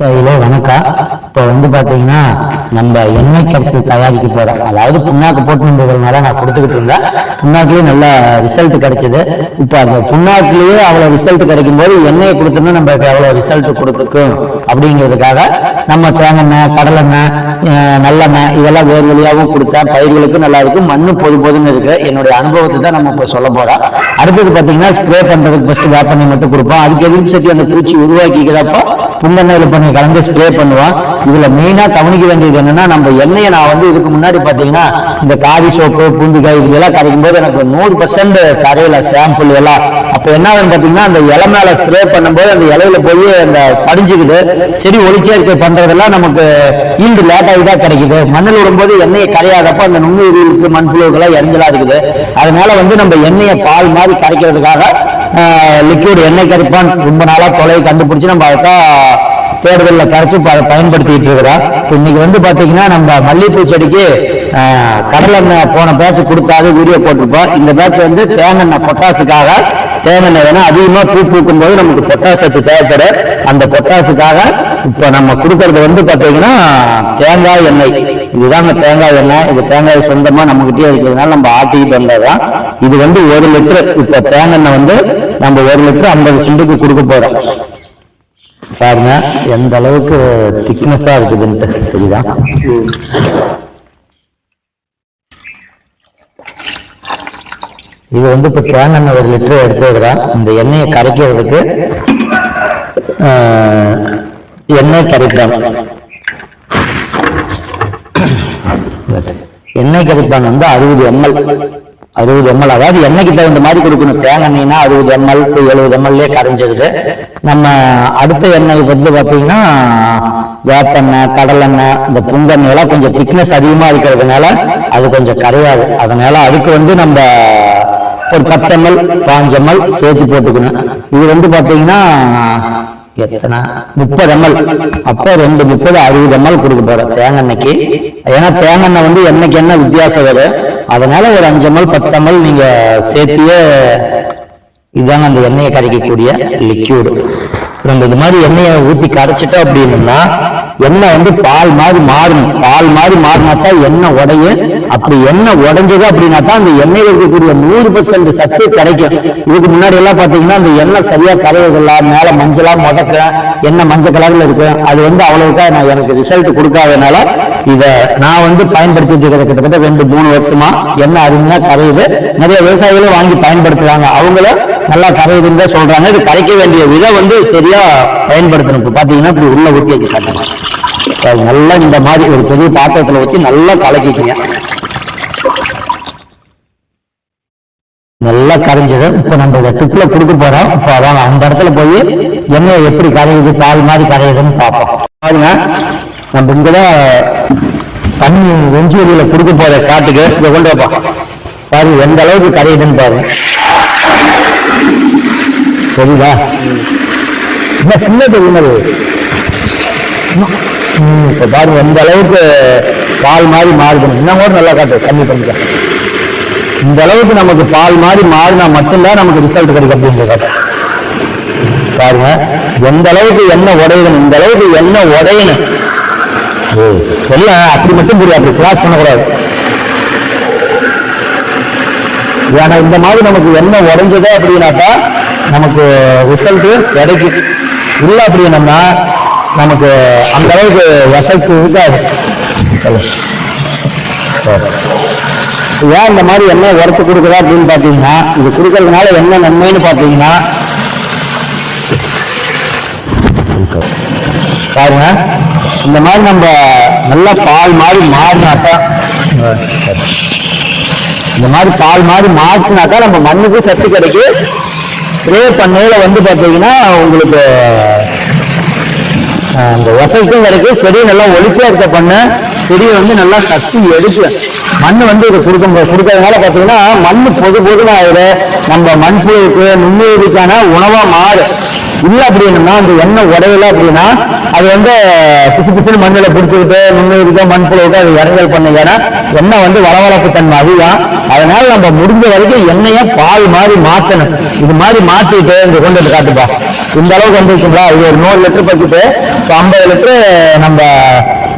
கையிலே வணக்கம். இப்போ வந்து பார்த்தீங்கன்னா நம்ம எண்ணெய் கரிசல் தயாரிக்க போகிறோம் அதாவது புண்ணாக்கு போட்டுன்றதுனால நான் கொடுத்துக்கிட்டு இருந்தேன். புண்ணாக்குலயே நல்ல ரிசல்ட் கிடைச்சிது. இப்போ அந்த புண்ணாக்குலேயே அவ்வளோ ரிசல்ட் கிடைக்கும் போது எண்ணெயை கொடுத்தோம்னா நம்ம அவ்வளோ ரிசல்ட் கொடுத்துக்கும் அப்படிங்கிறதுக்காக நம்ம தேங்காய் கடலெண்ணெய் நல்லெண்ணெய் இதெல்லாம் வேறு வழியாகவும் கொடுத்தா பயிர்களுக்கும் நல்லா இருக்கும். மண்ணு பொது பொதுன்னு இருக்கு. என்னுடைய அனுபவத்தை தான் நம்ம இப்போ சொல்ல போறோம். அடுத்தது பார்த்தீங்கன்னா ஸ்ப்ரே பண்றதுக்கு ஃபர்ஸ்ட் வேப்பண்ணை மட்டும் கொடுப்போம். அதுக்கு எதிர்ப்பு சக்தி அந்த பூச்சி உருவாக்கிக்கிறப்போ புங்கெண்ணெயில் பண்ணி கலந்து ஸ்ப்ரே பண்ணுவோம். இதுல மெயினா கவனிக்க வேண்டியது என்னன்னா நம்ம எண்ணெயை நான் வந்து இதுக்கு முன்னாடி பாத்தீங்கன்னா இந்த காவி சோப்பு பூந்திக்காய் இதெல்லாம் கரைக்கும் போது எனக்கு நூறு பர்சன்ட் கரையில சாம்பிள் எல்லாம். அப்ப என்ன பாத்தீங்கன்னா அந்த இலை மேல ஸ்ப்ரே பண்ணும்போது அந்த இலையில போய் அந்த படிஞ்சுக்குது. செடி ஒளிச்சேர்க்கை பண்றதெல்லாம் நமக்கு ஈல்டு லேட்டாகி தான் கிடைக்குது. மண்ணில் விடும்போது எண்ணெயை கரையாதப்ப அந்த நுண்ணுயிருக்கு மண்புழுக்கெல்லாம் இறஞ்சலா இருக்குது. அதனால வந்து நம்ம எண்ணெயை பால் மாதிரி கரைக்கிறதுக்காக லிக்விட் எண்ணெய் கரைப்பான். ரொம்ப நாளாக தொலைவை கண்டுபிடிச்சு நம்ம அதுதான் தேடுதலில் கரைச்சி ப- பயன்படுத்திட்டு இருக்கிறோம் இன்னைக்கு வந்து பார்த்தீங்கன்னா நம்ம மல்லிகைப்பூ செடிக்கு கடலெண்ணெய் போன பேட்ச் கொடுத்தாது வீடியோ போட்டிருப்போம். இந்த பேட்ச் வந்து தேங்காய் பொட்டாசுக்காக தேங்காய் ஏன்னா அதிகமாக பூ பூக்கும் போது நமக்கு பொட்டாசத்து தேவைப்படும். அந்த பொட்டாசுக்காக இப்போ நம்ம கொடுக்கறது வந்து பார்த்தீங்கன்னா தேங்காய் எண்ணெய். இதுதாங்க தேங்காய் எண்ணெய். இது தேங்காய் சொந்தமாக நம்மகிட்டயே இருக்கிறதுனால நம்ம ஆட்டிக்கிட்டு வந்ததுதான். இது வந்து ஒரு லிட்டரு. இப்போ தேங்காய் எண்ணெய் வந்து நம்ம ஒரு லிட்டர் ஐம்பது சென்ட்டுக்கு கொடுக்க போகிறோம் பாருங்க எந்த அளவுக்கு திக்னஸா இருக்குதுன்ட்டு. தெரியுதா? இது வந்து இப்போ தேங்காய் எண்ணெய் ஒரு லிட்டர் எடுத்துக்கிறேன் இந்த எண்ணெயை கரைக்கிறதுக்கு ஆஹ், எண்ணெய் கரைப்பாங்க எண்ணெய் கரைப்பாங்க வந்து அறுபது எம்எல். அறுபது எம்எல் அதாவது எண்ணெய்க்கு தகுந்த மாதிரி கொடுக்கணும். தேங்காய் எண்ணெய்னா அறுபது எம்எல் டு எழுபது எம்எல்ஏ கரைஞ்சிருது. நம்ம அடுத்த எண்ணெய் வந்து பார்த்தீங்கன்னா வேப்பெண்ணெய் கடலெண்ணெய் இந்த புங்கெண்ணெய்லாம் கொஞ்சம் திக்னஸ் அதிகமாக இருக்கிறதுனால அது கொஞ்சம் கரையாது. அதனால அதுக்கு வந்து நம்ம ஒரு பத்து எம்எல் பாஞ்சு எம்எல் சேர்த்து போட்டுக்கணும். இது வந்து பார்த்தீங்கன்னா எத்தனை? முப்பது எம்எல். அப்போ ரெண்டு முப்பது அறுபது எம்எல் கொடுக்க போறோம் தேங்காய் எண்ணெய்க்கு. ஏன்னா தேங்காய் எண்ணெய் வந்து என்னைக்கு என்ன வித்தியாசம் வரும்? அதனால ஒரு அஞ்சு எம்எல் பத்து எம்எல் நீங்க சேர்த்தியே இதுதாங்க அந்த எண்ணெயை கரைக்கக்கூடிய லிக்யூடு நம்ம இது மாதிரி எண்ணெயை ஊற்றி கரைச்சிட்டோம் அப்படின்னா எண்ணெய் வந்து பால் மாதிரி மாறணும் பால் மாதிரி மாறினா தான் எண்ணெய் உடையும். அப்படி எண்ணெய் உடைஞ்சது அப்படின்னா தான் அந்த எண்ணெயில் இருக்கக்கூடிய நூறு பர்சன்ட் சத்து கிடைக்கும். இதுக்கு முன்னாடி எல்லாம் பாத்தீங்கன்னா அந்த எண்ணெய் சரியா கரையதில்ல மேல மஞ்சளா முதக்க எண்ணெய் மஞ்சள் கலர்ல இருக்கும். அது வந்து அவ்வளவுக்கா நான் எனக்கு ரிசல்ட் கொடுக்காதனால இத நான் வந்து பயன்படுத்திட்டு இருக்கிறது கிட்டத்தட்ட ரெண்டு மூணு வருஷமா எண்ணெய் அருமையா கரையுது. நிறைய விவசாயிகளும் வாங்கி பயன்படுத்துறாங்க. அவங்களும் நல்லா கரையுதுன்னு தான் சொல்றாங்க. இது கரைக்க வேண்டிய விதை வந்து சரியா பயன்படுத்தணும். இப்போ பாத்தீங்கன்னா இப்படி உள்ள ஊற்றி வச்சு காட்டுங்க நல்லா இந்த மாதிரி ஒரு பெரிய பாத்திரத்துல வச்சு நல்லா கலக்கிக்கங்க. நல்லா கரைஞ்சது இப்ப நம்ம இதை ட்ரிப்ல கொடுக்க போறோம். இப்போ அதான் அந்த இடத்துல போய் எண்ணெய் எப்படி கரையுது பால் மாதிரி கரையுதுன்னு பார்ப்போம். பாருங்க நம்ம இங்கதான் தண்ணி வெஞ்சி கொடுக்க போற காட்டுக்கு இதை கொண்டு வைப்போம் பாருங்க எந்த அளவுக்கு கரையுதுன்னு பாருங்க. சரிதா என்ன சின்னது உணவு இப்போ பாருங்க எந்த அளவுக்கு பால் மாதிரி மாறுது இன்னும் கூட நல்லா காட்டு கம்மி பண்ணிக்கலாம் இந்த அளவுக்கு நமக்கு பால் மாதிரி மாறினா மட்டும்தான் நமக்கு ரிசல்ட் கிடைக்கும் அப்படின்றது பாருங்க எந்த அளவுக்கு எண்ணெய் உடையணும் இந்த அளவுக்கு எண்ணெய் உடையணும். ஓ சொல்ல அப்படி மட்டும் புரியும் அப்படி கிளாஸ் பண்ணக்கூடாது. ஏன்னா இந்த மாதிரி நமக்கு எண்ணெய் உடைஞ்சதே அப்படின்னாக்கா நமக்கு ரிசல்ட் கிடைக்கும் இல்லை அப்படின்னம்னா நமக்கு அந்த அளவுக்கு எஃபெக்ட் இருக்காது. சரி. ஏன் இந்த மாதிரி என்ன உரத்து கொடுக்குறா அப்படின்னு பார்த்தீங்கன்னா இது கொடுக்கறதுனால என்ன நன்மைன்னு பார்த்தீங்கன்னா பாருங்க. இந்த மாதிரி நம்ம நல்லா பால் மாதிரி மாறினாக்கா இந்த மாதிரி பால் மாதிரி மாற்றினாக்கா நம்ம மண்ணுக்கு சத்து கிடைக்கும். ஸ்ப்ரே பண்ணையில் வந்து பார்த்தீங்கன்னா உங்களுக்கு அந்த எஃபெக்டும் கிடைக்கும். செடி நல்லா ஒளிச்சியா இருக்க பண்ண. செடியை வந்து நல்லா கட்டி எடுத்து மண் வந்து இதை கொடுக்க கொடுக்கறதுனால பார்த்தீங்கன்னா மண் பொது பொதுவாக ஆயிடு நம்ம மண்புழுக்கு நுண்ணுயிரிக்கான உணவாக மாறு இல்லை அப்படின்னா அந்த எண்ணெய் உடையல அப்படின்னா அது வந்து பிசு பிசுன்னு மண்ணில் பிடிச்சிக்கிட்டு நுண்ணுயிருக்கோ மண்புழுக்கோ அது இறங்கல் பண்ணும் ஏன்னா எண்ணெய் வந்து வளவளப்பு தன்மை அதிகம். அதனால நம்ம முடிஞ்ச வரைக்கும் எண்ணெயை பால் மாதிரி மாற்றணும் இது மாதிரி மாற்றிட்டு இந்த கொண்டு வந்து காட்டுப்பா. இந்த அளவுக்கு வந்துருச்சுங்களா? இது ஒரு நூறு லிட்டர் பக்கிட்டு இப்போ ஐம்பது லிட்டரு நம்ம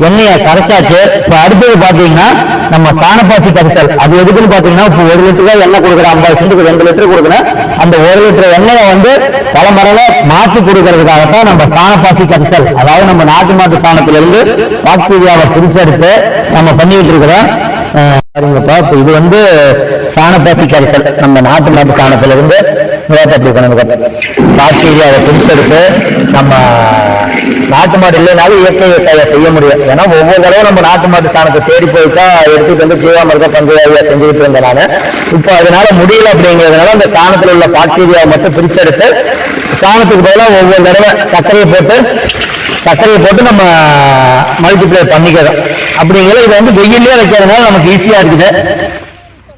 எண்ணெயை கரைச்சாச்சு. இப்போ அடுத்தது பார்த்தீங்கன்னா நம்ம சாணப்பாசி கரைச்சல் அது எதுக்குன்னு பார்த்தீங்கன்னா இப்போ ஒரு லிட்டர் தான் எண்ணெய் கொடுக்குறேன் ஐம்பது சென்ட்டுக்கு ரெண்டு லிட்டர் கொடுக்குறேன் அந்த ஒரு லிட்டர் எண்ணெயை வந்து பல மரல மாற்றி கொடுக்கறதுக்காகத்தான் நம்ம சாணப்பாசி கரைச்சல் அதாவது நம்ம நாட்டு மாட்டு சாணத்திலிருந்து பாக்டீரியாவை பிரிச்செடுத்து நம்ம பண்ணிட்டு இருக்கிறோம். பாருங்கப்பா இப்போ இது வந்து சாணப்பாசி கரைசல். நம்ம நாட்டு மாட்டு சாணத்திலிருந்து பாக்டீரியாவை பிரிச்செடுத்து நம்ம நாட்டு மாடு இல்லைனாலும் இயற்கை விவசாயம் செய்ய முடியும். ஏன்னா ஒவ்வொரு தடவை நம்ம நாட்டு மாட்டு சாணத்தை தேடி போயிட்டா எடுத்துட்டு வந்து ஜீவாமிருத பஞ்சாயிரம் செஞ்சுக்கிட்டு இருந்தேன் நான். இப்போ அதனால முடியல அப்படிங்கிறதுனால அந்த சாணத்தில் உள்ள பாக்டீரியாவை மட்டும் பிரிச்செடுத்து சாணத்துக்கு பதிலாக ஒவ்வொரு தடவை சர்க்கரையை போட்டு சர்க்கரையை போட்டு நம்ம மல்டிப்ளை பண்ணிக்கிறோம். அப்படிங்கிற இது வந்து வெயிலே வைக்கிறதுனால நமக்கு ஈஸியாக இருக்குது.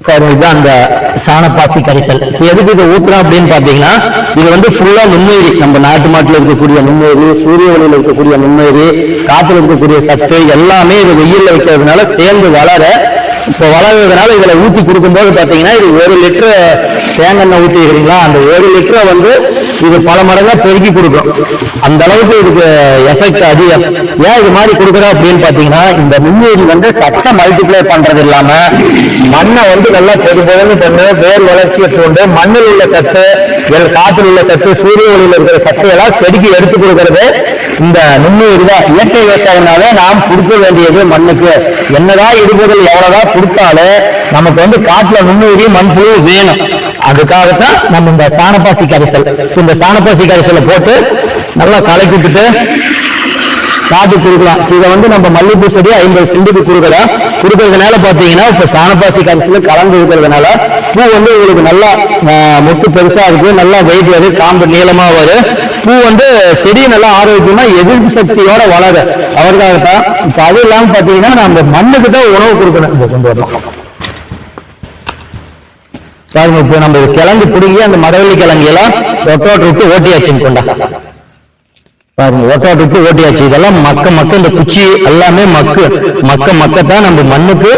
இதுதான் அந்த சாணப்பாசி கரைசல். எதுக்கு இதை ஊத்துறோம் அப்படின்னு பாத்தீங்கன்னா இது வந்து ஃபுல்லா நுண்ணுயிரி. நம்ம நாட்டு மாட்டுல இருக்கக்கூடிய நுண்ணுயிரி சூரிய ஒளியில இருக்கக்கூடிய நுண்ணுயிரி காத்துல இருக்கக்கூடிய சத்து எல்லாமே இது வெயில்ல வைக்கிறதுனால சேர்ந்து வளர இப்போ வளர்றதுனால இதில் ஊற்றி கொடுக்கும்போது பார்த்தீங்கன்னா இது ஒரு லிட்டர் தேங்காய் ஊற்றிக்கிறீங்களா அந்த ஒரு லிட்டரை வந்து இது பல மடங்கா பெருக்கி கொடுக்கும். அந்த அளவுக்கு இதுக்கு எஃபெக்ட் அதிகம். ஏன் இது மாதிரி கொடுக்குறோம் அப்படின்னு பாத்தீங்கன்னா இந்த நுண்ணுயிரி வந்து சட்டை மல்டிப்ளை பண்றது இல்லாம மண்ணை வந்து நல்லா பெரு பண்ணு வேர் வளர்ச்சியை தூண்டு மண்ணில் உள்ள சத்து காற்றில் உள்ள சத்து சூரிய ஒளியில் இருக்கிற சத்து எல்லாம் செடிக்கு எடுத்து கொடுக்கறது இந்த நுண்ணுயிரி தான். இயற்கை விவசாயம்னாலே நாம் கொடுக்க வேண்டியது மண்ணுக்கு. என்னதான் இடுபொருள் எவ்வளவுதான் கொடுத்தாலும் நமக்கு வந்து காட்டுல நுண்ணுயிரி மண்புழு வேணும். அதுக்காகத்தான் நம்ம இந்த சாணப்பாசி கரைசல் இந்த சாணப்பாசி கரைசலை போட்டு நல்லா கலக்கி விட்டுட்டு காட்டு கொடுக்கலாம் இதை வந்து நம்ம மல்லிப்பூ செடி ஐம்பது சிண்டுக்கு கொடுக்குறோம் கொடுக்கறதுனால பாத்தீங்கன்னா இப்ப சாணப்பாசி கரைசல் கலந்து இருக்கிறதுனால பூ வந்து உங்களுக்கு நல்லா மொட்டு பெருசா இருக்கு நல்லா வெயிட் வரும். காம்பு நீளமா வரும். பூ வந்து செடி நல்லா ஆரோக்கியமா எதிர்ப்பு சக்தியோட வளரும். அவருக்காகத்தான் இப்ப அது இல்லாம பாத்தீங்கன்னா நம்ம மண்ணுக்கு தான் உணவு கொடுக்கணும். கொண்டு வரலாம் பாருங்க இப்போ நம்ம கிழங்கு பிடுங்கி அந்த மரவள்ளி கிழங்கு எல்லாம் ஒட்டோட்டு விட்டு ஓட்டியாச்சுன்னு கொண்டா. பாருங்க ஒட்டோட்டு விட்டு ஓட்டியாச்சு. இதெல்லாம் மக்க மக்க இந்த குச்சி எல்லாமே மக்கு. மக்க மக்கத்தான் நம்ம மண்ணுக்கு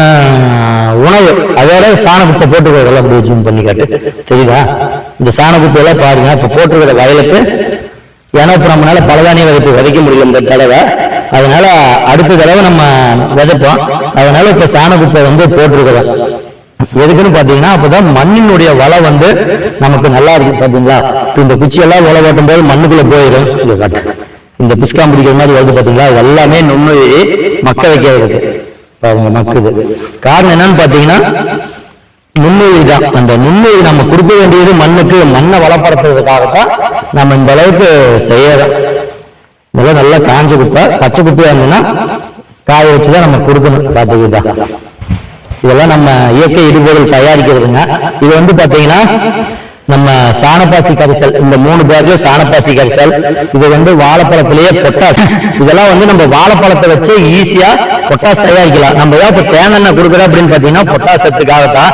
ஆஹ், உணவு. அதோட சாண குப்பை போட்டுக்கிறதெல்லாம் அப்படி ஜூம் பண்ணி காட்டு. தெரியுதா? இந்த சாண குப்பை எல்லாம் பாருங்க இப்ப போட்டுருக்கிற வயலுக்கு ஏன்னா இப்போ நம்மளால பலதானிய விதைப்பு விதைக்க முடியல இந்த தடவை அதனால அடுத்த தடவை நம்ம விதைப்போம். அதனால இப்ப சாண குப்பை வந்து போட்டிருக்கிறோம். எதுக்குன்னு பாத்தீங்கன்னா அப்பதான் மண்ணினுடைய வலை வந்து நமக்கு நல்லா இருக்கும் பாத்தீங்களா? இந்த குச்சி எல்லாம் ஓட்டும் போது மண்ணுக்குள்ள போயிடும். இதை காட்டு. இந்த புஷ்காம் பிடிக்கிற மாதிரி வருது பாத்தீங்களா? எல்லாமே நுண்ணுயிரி மக்க வைக்கிறதுக்கு அவங்க மக்குது. காரணம் என்னன்னு பாத்தீங்கன்னா நுண்ணுயிரி தான். அந்த நுண்ணுயிரி நம்ம கொடுக்க வேண்டியது மண்ணுக்கு. மண்ணை வளப்படுத்துறதுக்காகத்தான் நம்ம இந்த அளவுக்கு செய்யறோம். இதெல்லாம் நல்லா காஞ்ச குப்பை பச்சை குப்பையா இருந்ததுன்னா காய வச்சுதான் நம்ம கொடுக்கணும். பாத்துக்கிட்டா இதெல்லாம் நம்ம இயற்கை இடுபொருள் தயாரிக்கிறதுங்க. இது வந்து பாத்தீங்கன்னா நம்ம சாணப்பாசி கரிசல் இந்த மூணு பேர்ல சாணப்பாசி கரிசல் இது வந்து வாழைப்பழத்திலேயே பொட்டாஸ். இதெல்லாம் வந்து நம்ம வாழைப்பழத்தை வச்சு ஈஸியா பொட்டாஸ் தயாரிக்கலாம். நம்ம ஏன் இப்போ தேங்காய் கொடுக்குறோம் அப்படின்னு பார்த்தீங்கன்னா பொட்டாஸ் சத்துக்காகத்தான்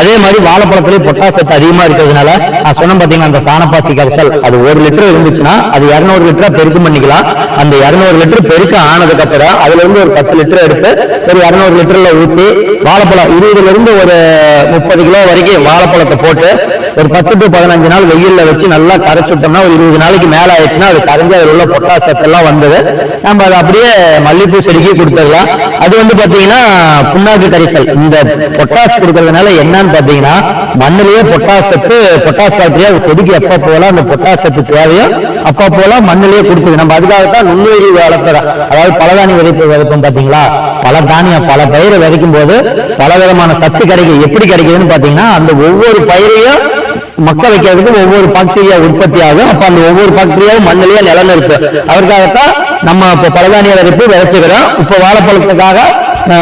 அதே மாதிரி வாழைப்பழத்துலேயே பொட்டாசத்து அதிகமாக இருக்கிறதுனால நான் சொன்ன பார்த்தீங்கன்னா அந்த சாணப்பாசி கரைசல் அது ஒரு லிட்டர் இருந்துச்சுன்னா அது இரநூறு லிட்டரா பெருக்கம் பண்ணிக்கலாம். அந்த இரநூறு லிட்டர் பெருக்க ஆனதுக்கு அப்புறம் அதுல இருந்து ஒரு பத்து லிட்டர் எடுத்து ஒரு இரநூறு லிட்டர்ல ஊற்றி வாழைப்பழம் இருபதுல இருந்து ஒரு முப்பது கிலோ வரைக்கும் வாழைப்பழத்தை போட்டு ஒரு பத்து டு பதினஞ்சு நாள் வெயில்ல வச்சு நல்லா கரைச்சுட்டோம்னா ஒரு இருபது நாளைக்கு மேல ஆயிடுச்சுன்னா அது கரைஞ்சு அதில் உள்ள பொட்டாசத்தெல்லாம் வந்தது. நம்ம அதை அப்படியே மல்லிப்பூ செடிக்கு கொடுத்துடலாம். அது வந்து பாத்தீங்கன்னா புண்ணாக்கு கரிசல். இந்த பொட்டாஸ் கொடுக்கறதுனால என்னன்னு பாத்தீங்கன்னா மண்ணிலேயே பொட்டாஸ் சத்து பொட்டாஸ் பாக்டீரியா அது செடிக்கு எப்ப போகலாம் அந்த பொட்டாஸ் சத்து தேவையோ அப்ப போல மண்ணிலேயே கொடுக்குது. நம்ம அதுக்காகத்தான் நுண்ணுயிரி வளர்க்குறோம். அதாவது பலதானி விதைப்பு விதைப்போம் பாத்தீங்களா? பல தானியம் பல பயிரை விதைக்கும் போது பல விதமான சத்து கிடைக்கும் எப்படி கிடைக்குதுன்னு பாத்தீங்கன்னா அந்த ஒவ்வொரு பயிரையும் மக்க வைக்கிறதுக்கு ஒவ்வொரு பாக்டீரியா உற்பத்தி ஆகும் அப்ப அந்த ஒவ்வொரு பாக்டீரியாவும் மண்ணிலேயே நிலநிறுத்து. அதற்காகத்தான் நம்ம இப்ப பலதானிய விதைப்பு விதைச்சுக்கிறோம். இப்ப வாழைப்பழத்துக்காக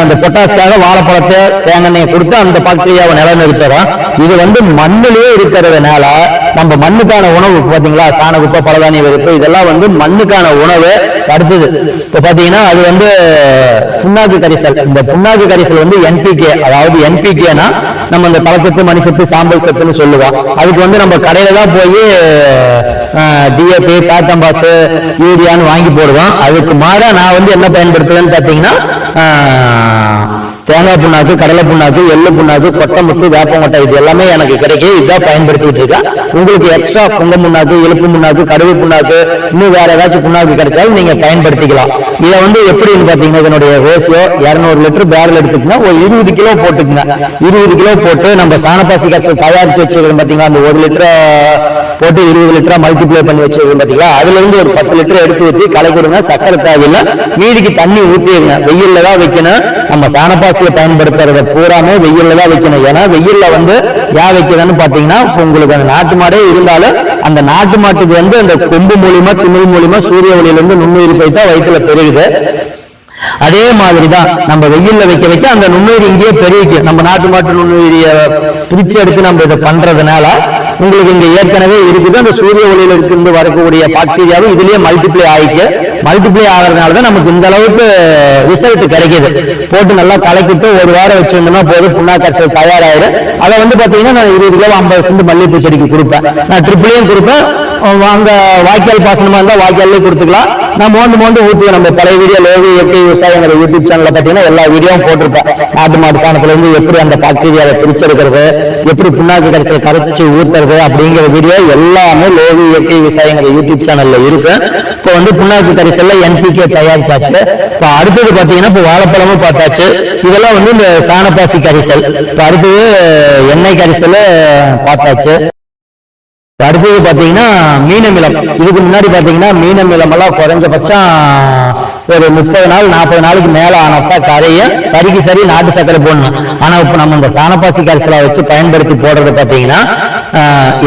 அந்த பொட்டாஸ்க்காக வாழைப்பழத்தை தேங்காய் கொடுத்து அந்த பாக்டீரியாவை நிலநிறுத்துறோம் இது வந்து மண்ணிலேயே இருக்கிறதுனால நம்ம மண்ணுக்கான உணவு பாத்தீங்களா சாண குப்பை பலதானிய வெறுப்பு இதெல்லாம் வந்து மண்ணுக்கான உணவு அடுத்தது இப்ப பாத்தீங்கன்னா அது வந்து புண்ணாக்கு கரிசல். இந்த புண்ணாக்கு கரிசல் வந்து என்பிகே அதாவது என்பிகேனா நம்ம இந்த தலச்சத்து மணிசத்து சாம்பல் சத்துன்னு சொல்லுவோம். அதுக்கு வந்து நம்ம கடையில தான் போய் டிஏபி காத்தம்பாஸ் யூரியான்னு வாங்கி போடுவோம். அதுக்கு மாறா நான் வந்து என்ன பயன்படுத்துவேன்னு பார்த்தீங்கன்னா 啊 தேங்காய் புண்ணாக்கு கடலை புண்ணாக்கு எள்ளு புண்ணாக்கு கொட்டமுத்து வேப்பங்கொட்டை இது எல்லாமே எனக்கு கிடைக்கும் இதான் பயன்படுத்திட்டு இருக்கேன் உங்களுக்கு எக்ஸ்ட்ரா பொங்க புண்ணாக்கு எலுப்பு புண்ணாக்கு கடுகு புண்ணாக்கு இன்னும் வேற ஏதாச்சும் புண்ணாக்கு கிடைச்சாலும் நீங்க பயன்படுத்திக்கலாம். இதை வந்து எப்படின்னு பாத்தீங்கன்னா இதனுடைய ரேஷியோ இரநூறு லிட்டர் பேரல் எடுத்துக்கோங்க. ஒரு இருபது கிலோ போட்டுக்குங்க. இருபது கிலோ போட்டு நம்ம சாணப்பாசி கரைசல் தயாரிச்சு வச்சிருக்கோம் பாத்தீங்கன்னா அந்த ஒரு லிட்டர் போட்டு இருபது லிட்டரா மல்டிப்ளை பண்ணி வச்சிருக்கோம் பாத்தீங்களா? அதுல இருந்து ஒரு பத்து லிட்டர் எடுத்து ஊற்றி கலை கொடுங்க சக்கரை தேவையில்லை. மீதிக்கு தண்ணி ஊற்றிடுங்க வெயில்ல தான் வைக்கணும். நம்ம சாணப்பாசி சாணப்பாசியை பயன்படுத்துறத பூராமே வெயில்ல தான் வைக்கணும். ஏன்னா வெயில்ல வந்து ஏன் வைக்கிறதுன்னு பாத்தீங்கன்னா உங்களுக்கு அந்த நாட்டு மாடே இருந்தாலும் அந்த நாட்டு மாட்டுக்கு வந்து அந்த கொம்பு மூலியமா திமிழ் மூலியமா சூரிய ஒளியில இருந்து நுண்ணுயிர் போய் தான் வயிற்றுல பெருகுது. அதே மாதிரி தான் நம்ம வெயில்ல வைக்க வைக்க அந்த நுண்ணுயிர் இங்கேயே பெருகிக்கும். நம்ம நாட்டு மாட்டு நுண்ணுயிரிய பிரிச்சு எடுத்து நம்ம இதை பண்றதுனால உங்களுக்கு இங்க ஏற்கனவே இருக்குது. அந்த சூரிய ஒளியில இருந்து வரக்கூடிய பாக்டீரியாவும் இதுலயே மல்டிப்ளை ஆயிக்கு மல்டிப்ளை ஆகிறதுனால தான் நமக்கு இந்த அளவுக்கு ரிசல்ட் கிடைக்குது. போட்டு நல்லா கலக்கிட்டு ஒரு வாரம் வச்சிருந்தோம்னா போதும் புண்ணாக்கரசல் தயாராயிடும் அதை வந்து பாத்தீங்கன்னா நான் இருபது கிலோ ஐம்பது சென்ட் மல்லிகைப்பூ செடிக்கு கொடுப்பேன். நான் ட்ரிபிளையும் கொடுப்பேன். அங்க வாய்க்கால் பாசனமா இருந்தா வாய்க்காலே கொடுத்துக்கலாம். நான் மோண்டு மோண்டு ஊற்றுவேன் நம்ம பழைய வீடியோ லோகி எப்படி விவசாயங்கிற யூடியூப் சேனல்ல பாத்தீங்கன்னா எல்லா வீடியோவும் போட்டிருப்பேன். நாட்டு மாட்டு சாணத்துல இருந்து எப்படி அந்த பாக்டீரியாவை பிரிச்செடுக்கிறது எப்படி புண்ணாக்கு கடைசியில் கரைச்சி ஊத்துறது அப்படிங்கிற வீடியோ எல்லாமே லோகி இயற்கை விவசாயங்கிற யூடியூப் சேனல்ல இருக்கு. இப்போ வந்து புண்ணாக்கு கரைசல்ல என்பிகே தயாரிச்சாச்சு. இப்போ அடுத்தது பாத்தீங்கன்னா இப்போ வாழைப்பழமும் பார்த்தாச்சு. இதெல்லாம் வந்து இந்த சாணப்பாசி கரிசல். இப்போ அடுத்தது எண்ணெய் கரிசல் பார்த்தாச்சு. அடுத்தது மீன மீனமிலம். இதுக்கு முன்னாடி பாத்தீங்கன்னா மீனமிலம் எல்லாம் குறைஞ்சபட்சம் ஒரு முப்பது நாள் நாற்பது நாளைக்கு மேலே ஆனப்ப கரையும் சரிக்கு சரி நாட்டு சக்கரை போடணும். ஆனால் இப்போ நம்ம இந்த சாணப்பாசி கரிசலாக வச்சு பயன்படுத்தி போடுறது பார்த்தீங்கன்னா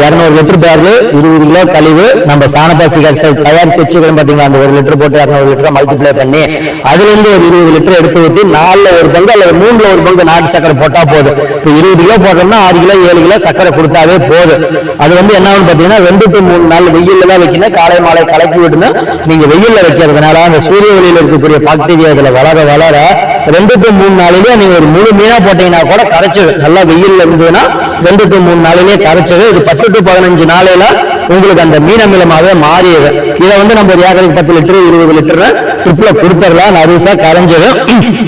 இரநூறு லிட்டர் பேரு இருபது கிலோ கழிவு நம்ம சாணப்பாசி கரிசல் தயாரிச்சு வச்சுக்கிறோம் பார்த்தீங்களா அந்த ஒரு லிட்டர் போட்டு இரநூறு லிட்டர் மல்டிப்ளை பண்ணி அதுலேருந்து ஒரு இருபது லிட்டர் எடுத்து ஊற்றி நாலில் ஒரு பங்கு அல்லது மூணில் ஒரு பங்கு நாட்டு சக்கரை போட்டால் போதும். இப்போ இருபது கிலோ போட்டோம்னா ஆறு கிலோ ஏழு கிலோ சக்கரை கொடுத்தாவே போதும். அது வந்து என்ன ஆகும்னு பார்த்தீங்கன்னா ரெண்டு டு மூணு நாள் வெயிலில் தான் வைக்கணும். காலை மாலை கலக்கி விடணும். நீங்கள் வெயிலில் வைக்கிறதுனால அந்த சூரிய ஒளியில இருக்கக்கூடிய பாக்டீரியா இதுல வளர வளர ரெண்டு டு மூணு நாளிலே நீங்க ஒரு முழு மீனா போட்டீங்கன்னா கூட கரைச்சிடும் நல்லா வெயில்ல இருந்ததுன்னா ரெண்டு டு மூணு நாளிலே கரைச்சது. இது பத்து டு பதினஞ்சு நாளையில உங்களுக்கு அந்த மீன மீளமாகவே மாறியது. இதை வந்து நம்ம ஒரு ஏக்கருக்கு பத்து லிட்டர் இருபது லிட்டர் ட்ரிப்ல கொடுத்துடலாம். நறுசா கரைஞ்சது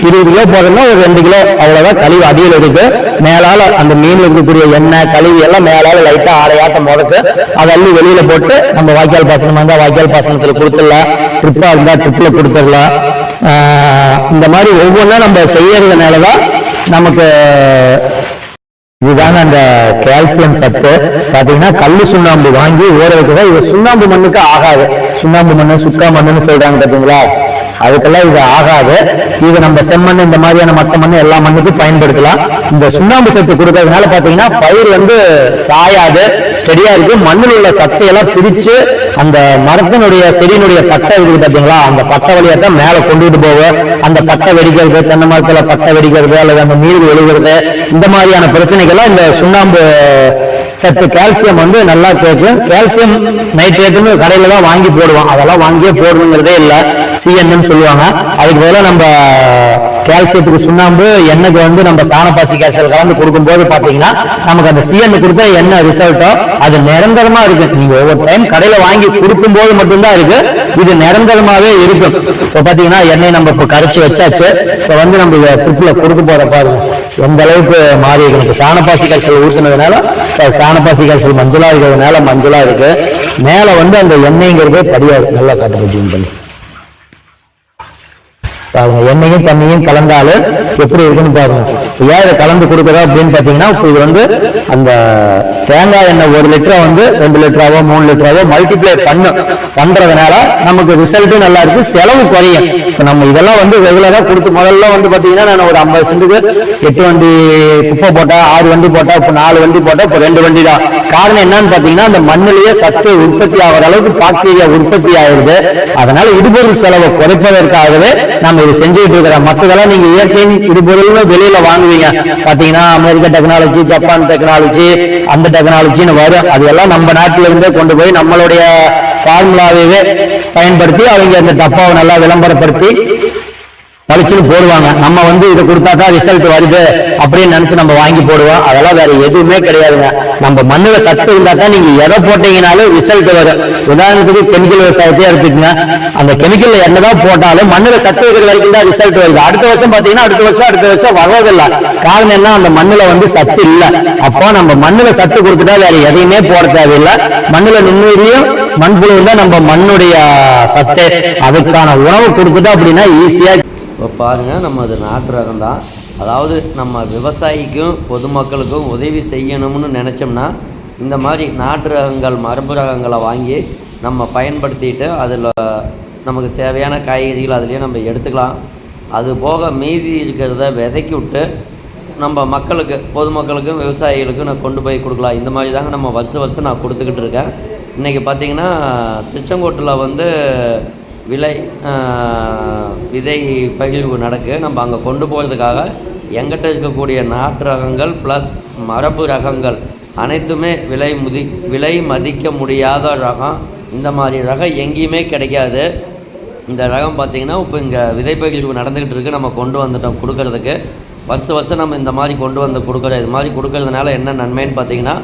இருபது கிலோ போடுறோம்னா ஒரு ரெண்டு கிலோ அவ்வளவுதான் கழிவு அடியில் இருக்கு. மேலால அந்த மீனில் இருக்கக்கூடிய எண்ணெய் கழிவு எல்லாம் மேலால லைட்டா ஆடையாட்டம் முடக்கு அதை அள்ளி வெளியில போட்டு நம்ம வாய்க்கால் பாசனமா இருந்தா வாய்க்கால் பாசனத்துல கொடுத்துடலாம். ட்ரிப்பா இருந்தா ட்ரிப்ல கொடுத்துடலாம். இந்த மாதிரி ஒவ்வொன்றா நம்ம செய்யறதுனால தான் நமக்கு இதுதாங்க அந்த கால்சியம் சத்து. பாத்தீங்கன்னா கல்லு சுண்ணாம்பு வாங்கி ஊற வைக்கிறதா இது சுண்ணாம்பு மண்ணுக்கு ஆகாது. சுண்ணாம்பு மண்ணு சுக்கா மண்ணுன்னு சொல்றாங்க பாத்தீங்களா? அதுக்கெல்லாம் இது ஆகாது. இது நம்ம செம்மண் இந்த மாதிரியான மற்ற மண் எல்லா மண்ணுக்கும் பயன்படுத்தலாம். இந்த சுண்ணாம்பு சத்து கொடுக்கறதுனால பாத்தீங்கன்னா பயிர் வந்து சாயாது ஸ்டெடியா இருக்கு. மண்ணில் உள்ள சத்தை எல்லாம் பிரிச்சு அந்த மரத்தினுடைய செடியினுடைய பட்டை இருக்குது பாத்தீங்களா? அந்த பட்டை வழியா தான் மேல கொண்டுட்டு போகும் அந்த பட்டை வெடிக்கிறது தென்னை மரத்துல பட்டை வெடிக்கிறது அல்லது அந்த நீர் வெளிகிறது இந்த மாதிரியான பிரச்சனைகள்லாம் இந்த சுண்ணாம்பு சத்து கால்சியம் வந்து நல்லா கேட்கும் கால்சியம் நைட்ரேட்னு கடையில தான் வாங்கி போடுவோம் அதெல்லாம் வாங்கியே போடணுங்கிறதே இல்லை. சிஎன்னு சொல்லுவாங்க. அதுக்கு பதிலாக நம்ம கால்சியத்துக்கு சுண்ணாம்பு எண்ணெய்க்கு வந்து நம்ம சாணப்பாசி கால்சியம் கலந்து கொடுக்கும்போது பாத்தீங்கன்னா நமக்கு அந்த சிஎன் கொடுத்த என்ன ரிசல்ட்டோ அது நிரந்தரமா இருக்கு. நீங்க ஒவ்வொரு டைம் கடையில வாங்கி கொடுக்கும்போது மட்டும்தான் இருக்கு. இது நிரந்தரமாவே இருக்கும் இப்போ பாத்தீங்கன்னா எண்ணெய் நம்ம இப்போ கரைச்சி வச்சாச்சு. இப்போ வந்து நம்ம இதை ட்ரிப்ல கொடுக்க போற பாருங்க. எந்த அளவுக்கு மாறி இருக்கு. சாணப்பாசி காய்ச்சல் ஊத்துனதுனால சாணப்பாசி காய்ச்சல் மஞ்சளாக இருக்கிறதுனால மஞ்சளாக இருக்குது மேலே வந்து அந்த எண்ணெய்ங்கிறதே படியாது. நல்லா காட்டுங்க ஜூம் பண்ணி. பாருங்க. எண்ணெயும் தண்ணியும் கலந்தாலும் எப்படி இருக்குன்னு பாருங்க. ஏன் இதை கலந்து கொடுக்குறோம் அப்படின்னு பாத்தீங்கன்னா இப்போ இது வந்து அந்த தேங்காய் எண்ணெய் ஒரு லிட்டரை வந்து ரெண்டு லிட்டராவோ மூணு லிட்டராவோ மல்டிப்ளை பண்ணும் பண்றதுனால நமக்கு ரிசல்ட்டும் நல்லா இருக்கு செலவு குறையும். இப்போ நம்ம இதெல்லாம் வந்து ரெகுலராக கொடுத்து முதல்ல வந்து பார்த்தீங்கன்னா நான் ஒரு ஐம்பது சென்ட்டுக்கு எட்டு வண்டி குப்பை போட்டா ஆறு வண்டி போட்டா இப்போ நாலு வண்டி போட்டா இப்போ ரெண்டு வண்டி தான். காரணம் என்னன்னு பார்த்தீங்கன்னா அந்த மண்ணிலேயே சத்து உற்பத்தி ஆகிற அளவுக்கு பாக்டீரியா உற்பத்தி ஆகுது அதனால இடுபொருள் செலவை குறைப்பதற்காகவே நம்ம இது செஞ்சுட்டு இருக்கிற மற்றதெல்லாம் நீங்க இயற்கை இடுபொருள்னு வெளியில வாங்குவீங்க. பாத்தீங்கன்னா அமெரிக்க டெக்னாலஜி ஜப்பான் டெக்னாலஜி அந்த டெக்னாலஜின்னு வரும். அதெல்லாம் நம்ம நாட்டில இருந்தே கொண்டு போய் நம்மளுடைய ஃபார்முலாவே பயன்படுத்தி அவங்க அந்த டப்பாவை நல்லா விளம்பரப்படுத்தி பளிச்சுன்னு போடுவாங்க. நம்ம வந்து இதை கொடுத்தா தான் ரிசல்ட் வருது அப்படின்னு நினைச்சு நம்ம வாங்கி போடுவோம். அதெல்லாம் வேற எதுவுமே கிடையாதுங்க. நம்ம மண்ணுல சத்து இருந்தா தான் நீங்க எதை போட்டீங்கனாலும் ரிசல்ட் வரும். உதாரணத்துக்கு கெமிக்கல் விவசாயத்தையே எடுத்துக்கங்க. அந்த கெமிக்கல் என்னதான் போட்டாலும் மண்ணுல சத்து இருக்கிற வரைக்கும் தான் ரிசல்ட் வருது. அடுத்த வருஷம் பாத்தீங்கன்னா அடுத்த வருஷம் அடுத்த வருஷம் வர்றதில்ல. காரணம் என்ன? அந்த மண்ணுல வந்து சத்து இல்ல. அப்போ நம்ம மண்ணுல சத்து கொடுத்துட்டா வேற எதையுமே போட தேவையில்லை. மண்ணுல நிம்மதியும் மண்புழு தான் நம்ம மண்ணுடைய சத்து. அதுக்கான உணவு கொடுக்குது அப்படின்னா ஈஸியா இப்போ பாருங்கள் நம்ம அது நாட்டு ரகம் தான் அதாவது நம்ம விவசாயிக்கும் பொதுமக்களுக்கும் உதவி செய்யணும்னு நினச்சோம்னா இந்த மாதிரி நாட்டு ரகங்கள் மரபு ரகங்களை வாங்கி நம்ம பயன்படுத்திட்டு அதில் நமக்கு தேவையான காய்கறிகள் அதுலேயே நம்ம எடுத்துக்கலாம். அது போக மீதி இருக்கிறத விதைக்கி விட்டு நம்ம மக்களுக்கு பொதுமக்களுக்கும் விவசாயிகளுக்கும் நான் கொண்டு போய் கொடுக்கலாம். இந்த மாதிரி தாங்க நம்ம வருஷம் வருஷம் நான் கொடுத்துக்கிட்டு இருக்கேன். இன்றைக்கி பார்த்தீங்கன்னா திருச்செங்கோட்டில் வந்து விலை விதை பகிர்வு நடக்கு. நம்ம அங்கே கொண்டு போகிறதுக்காக எங்கிட்ட இருக்கக்கூடிய நாட்டு ரகங்கள் ப்ளஸ் மரபு ரகங்கள் அனைத்துமே விலை முதி விலை மதிக்க முடியாத ரகம். இந்த மாதிரி ரகம் எங்கேயுமே கிடைக்காது. இந்த ரகம் பார்த்திங்கன்னா இப்போ இங்கே விதைப்பகிர்வு நடந்துக்கிட்டு இருக்கு. நம்ம கொண்டு வந்துட்டோம் கொடுக்கறதுக்கு. வருஷம் வருஷம் நம்ம இந்த மாதிரி கொண்டு வந்து கொடுக்குறோம் இது மாதிரி கொடுக்கறதுனால என்ன நன்மைன்னு பார்த்தீங்கன்னா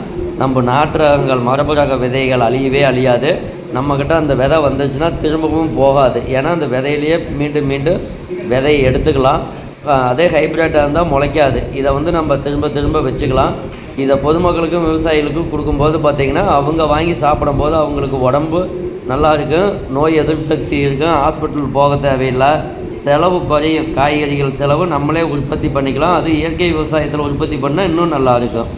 நம்ம நாட்டு ரகங்கள் மரபு ரக விதைகள் அழியவே அழியாது. நம்மக்கிட்ட அந்த விதை வந்துச்சுன்னா திரும்பவும் போகாது. ஏன்னா அந்த விதையிலேயே மீண்டும் மீண்டும் விதையை எடுத்துக்கலாம். அதே ஹைப்ரிட்டாக இருந்தால் முளைக்காது. இதை வந்து நம்ம திரும்ப திரும்ப வச்சுக்கலாம். இதை பொதுமக்களுக்கும் விவசாயிகளுக்கும் கொடுக்கும்போது பார்த்திங்கன்னா அவங்க வாங்கி சாப்பிடும்போது அவங்களுக்கு உடம்பு நல்லா இருக்கும். நோய் எதிர்ப்பு சக்தி இருக்கும். ஹாஸ்பிட்டல் போக தேவையில்லை. செலவு குறையும். காய்கறிகள் செலவு நம்மளே உற்பத்தி பண்ணிக்கலாம். அது இயற்கை விவசாயத்தில் உற்பத்தி பண்ணால் இன்னும் நல்லா இருக்கும்.